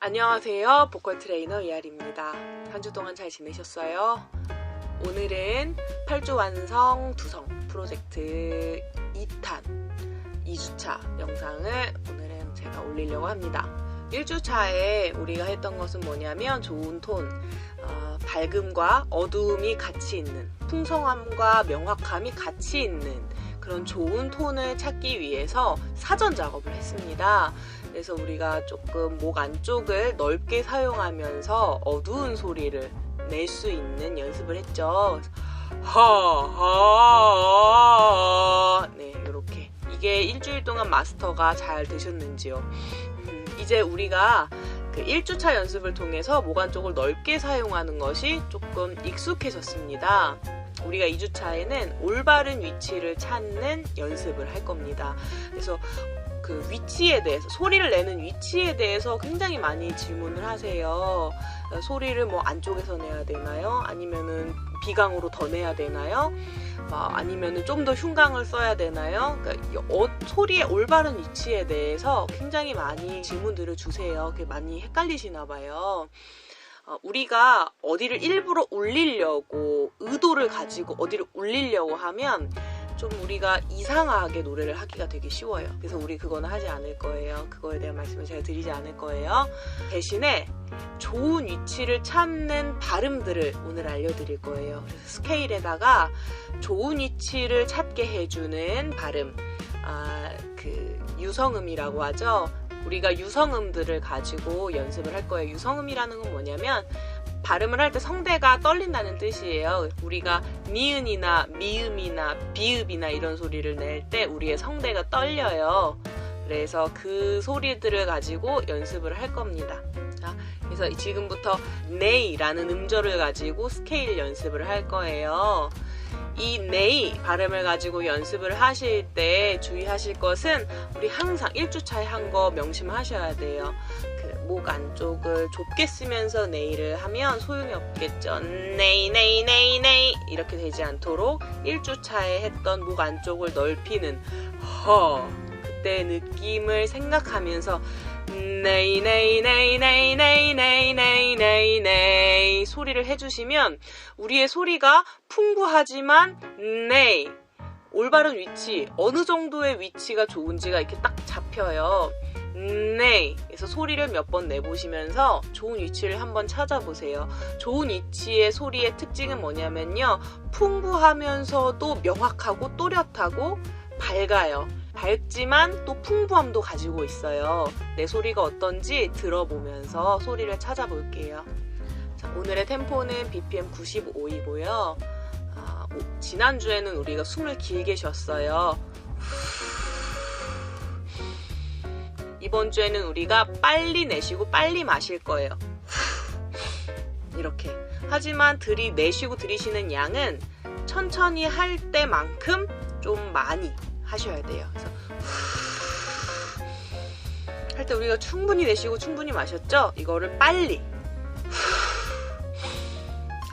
안녕하세요. 보컬 트레이너 이알입니다. 한 주 동안 잘 지내셨어요? 오늘은 8주 완성 두성 프로젝트 2탄 2주차 영상을 오늘은 제가 올리려고 합니다. 1주차에 우리가 했던 것은 뭐냐면 좋은 톤, 어, 밝음과 어두움이 같이 있는, 풍성함과 명확함이 같이 있는 그런 좋은 톤을 찾기 위해서 사전 작업을 했습니다. 그래서 우리가 조금 목 안쪽을 넓게 사용하면서 어두운 소리를 낼 수 있는 연습을 했죠. 하하 네 이렇게 이게 일주일 동안 마스터가 잘 되셨는지요. 음, 이제 우리가 그 1주차 연습을 통해서 목 안쪽을 넓게 사용하는 것이 조금 익숙해졌습니다. 우리가 2주차에는 올바른 위치를 찾는 연습을 할 겁니다. 그래서 그 위치에 대해서 소리를 내는 위치에 대해서 굉장히 많이 질문을 하세요. 소리를 뭐 안쪽에서 내야 되나요? 아니면은 비강으로 더 내야 되나요? 뭐 아니면은 좀 더 흉강을 써야 되나요? 그러니까 어, 소리의 올바른 위치에 대해서 굉장히 많이 질문들을 주세요. 많이 헷갈리시나 봐요. 어, 우리가 어디를 일부러 울리려고 의도를 가지고 어디를 울리려고 하면 좀 우리가 이상하게 노래를 하기가 되게 쉬워요. 그래서 우리 그거는 하지 않을 거예요. 그거에 대한 말씀을 제가 드리지 않을 거예요. 대신에 좋은 위치를 찾는 발음들을 오늘 알려드릴 거예요. 그래서 스케일에다가 좋은 위치를 찾게 해주는 발음, 아, 그 유성음이라고 하죠. 우리가 유성음들을 가지고 연습을 할 거예요. 유성음이라는 건 뭐냐면 발음을 할 때 성대가 떨린다는 뜻이에요. 우리가 니은이나 미음이나 비읍이나 이런 소리를 낼 때 우리의 성대가 떨려요. 그래서 그 소리들을 가지고 연습을 할 겁니다. 자, 그래서 지금부터 네이라는 음절을 가지고 스케일 연습을 할 거예요. 이 네이 발음을 가지고 연습을 하실 때 주의하실 것은 우리 항상 1주차에 한 거 명심하셔야 돼요. 그 목 안쪽을 좁게 쓰면서 네이를 하면 소용이 없겠죠. 네이 네이 네이 네이 이렇게 되지 않도록 1주차에 했던 목 안쪽을 넓히는 허 그때 느낌을 생각하면서 네이 네이 네이 네이 소리를 해주시면 우리의 소리가 풍부하지만 네이 올바른 위치 어느 정도의 위치가 좋은지가 이렇게 딱 잡혀요. 네. 그래서 소리를 몇 번 내보시면서 좋은 위치를 한번 찾아보세요. 좋은 위치의 소리의 특징은 뭐냐면요. 풍부하면서도 명확하고 또렷하고 밝아요. 밝지만 또 풍부함도 가지고 있어요. 내 소리가 어떤지 들어보면서 소리를 찾아볼게요. 자, 오늘의 템포는 BPM 95이고요. 아, 지난주에는 우리가 숨을 길게 쉬었어요. 이번 주에는 우리가 빨리 내쉬고 빨리 마실 거예요. 이렇게. 하지만 들이내쉬고 들이쉬는 양은 천천히 할 때만큼 좀 많이 하셔야 돼요. 그래서 할때 우리가 충분히 내쉬고 충분히 마셨죠? 이거를 빨리.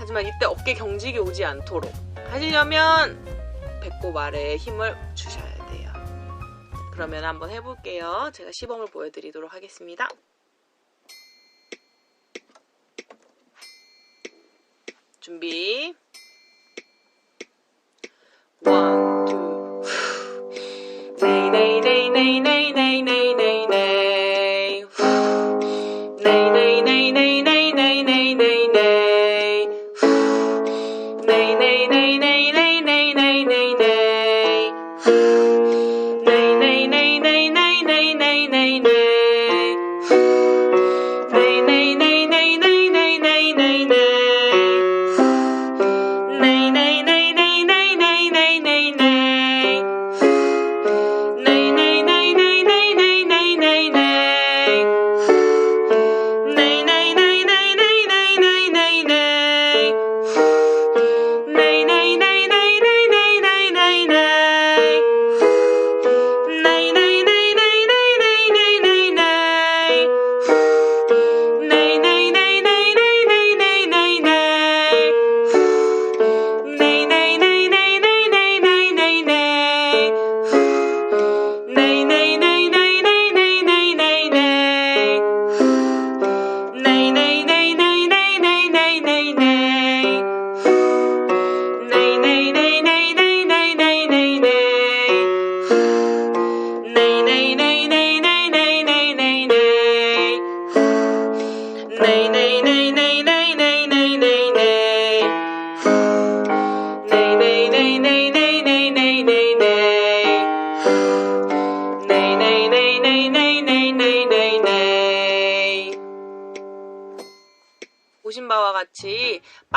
하지만 이때 어깨 경직이 오지 않도록 하시려면 배꼽 아래에 힘을 주셔야 돼요. 그러면 한번 해볼게요. 제가 시범을 보여드리도록 하겠습니다. 준비 원, 투, 네, 네, 네, 네, 네, 네, 네.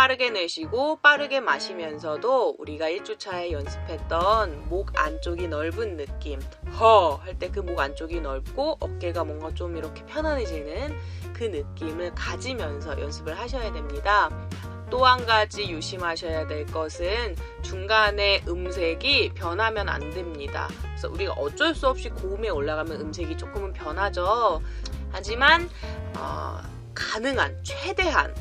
빠르게 내쉬고 빠르게 마시면서도 우리가 1주차에 연습했던 목 안쪽이 넓은 느낌 허 할 때 그 목 안쪽이 넓고 어깨가 뭔가 좀 이렇게 편안해지는 그 느낌을 가지면서 연습을 하셔야 됩니다. 또 한 가지 유심하셔야 될 것은 중간에 음색이 변하면 안 됩니다. 그래서 우리가 어쩔 수 없이 고음에 올라가면 음색이 조금은 변하죠. 하지만 어, 가능한 최대한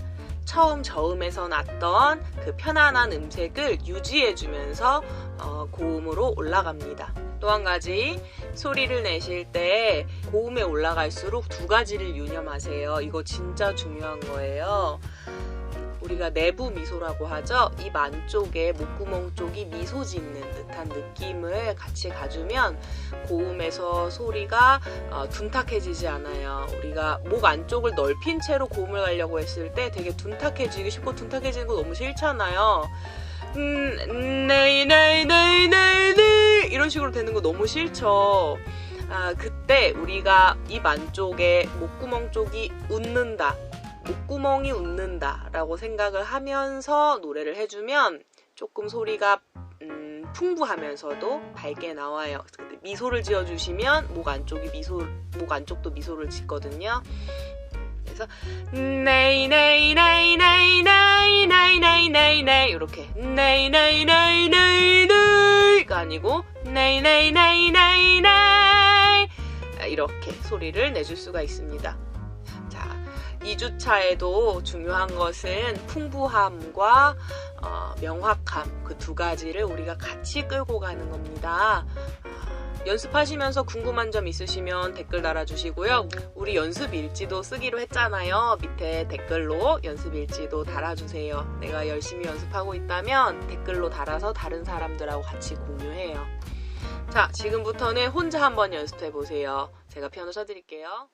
처음 저음에서 났던 그 편안한 음색을 유지해주면서 어, 고음으로 올라갑니다. 또 한 가지 소리를 내실 때 고음에 올라갈수록 두 가지를 유념하세요. 이거 진짜 중요한 거예요. 우리가 내부 미소라고 하죠. 입 안쪽에 목구멍 쪽이 미소 짓는 듯한 느낌을 같이 가주면 고음에서 소리가 어, 둔탁해지지 않아요. 우리가 목 안쪽을 넓힌 채로 고음을 가려고 했을 때 되게 둔탁해지고 싶고 둔탁해지는 거 너무 싫잖아요. 음, 네이 이런 식으로 되는 거 너무 싫죠. 아, 그때 우리가 입 안쪽에 목구멍 쪽이 웃는다. 목구멍이 웃는다 라고 생각을 하면서 노래를 해주면 조금 소리가 음, 풍부하면서도 밝게 나와요. 미소를 지어주시면 목 안쪽이 미소, 목 안쪽도 미소를 짓거든요. 그래서 네이 네이 네이 네이 네이 네이 네이 네이 네이 이렇게 네이 네이 네이 네이 네이가 아니고 네이 네이 네이 네이 네이 이렇게 소리를 내줄 수가 있습니다. 자, 2주차에도 중요한 것은 풍부함과 어, 명확함 그 두 가지를 우리가 같이 끌고 가는 겁니다. 아, 연습하시면서 궁금한 점 있으시면 댓글 달아주시고요. 우리 연습 일지도 쓰기로 했잖아요. 밑에 댓글로 연습 일지도 달아주세요. 내가 열심히 연습하고 있다면 댓글로 달아서 다른 사람들하고 같이 공유해요. 자, 지금부터는 혼자 한번 연습해 보세요. 제가 피아노 쳐드릴게요.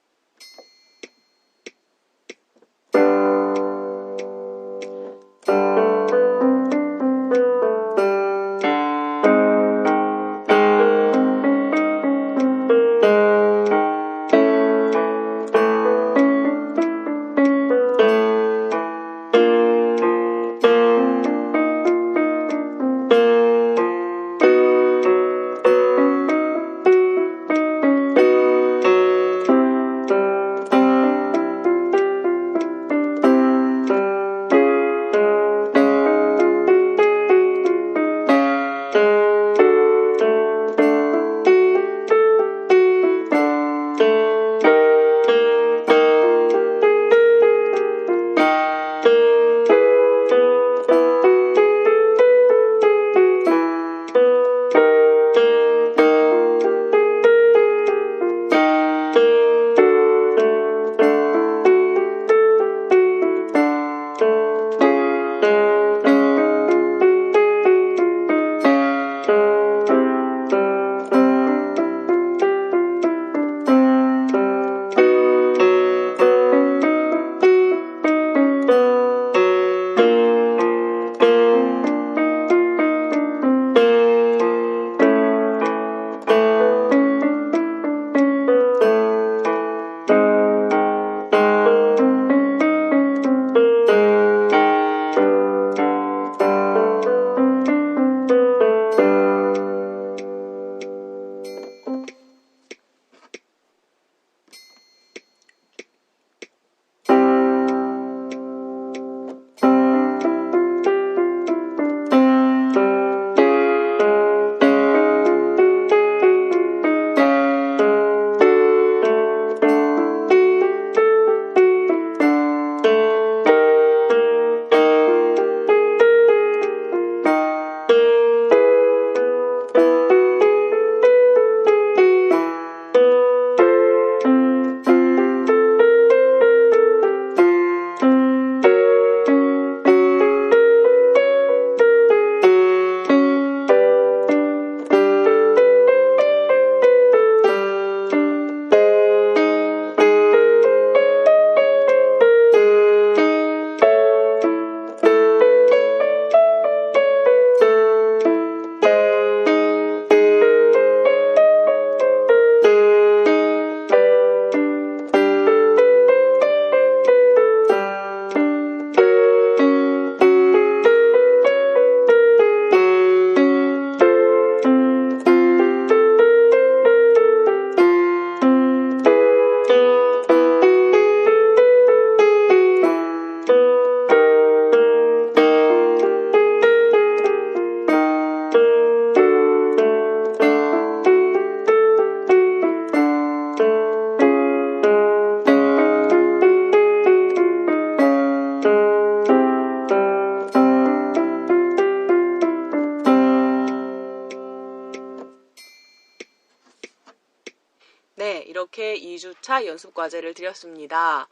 이렇게 2주차 연습 과제를 드렸습니다.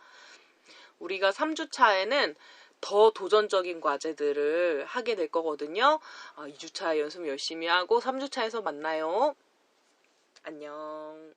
우리가 3주차에는 더 도전적인 과제들을 하게 될 거거든요. 2주차 연습 열심히 하고 3주차에서 만나요. 안녕.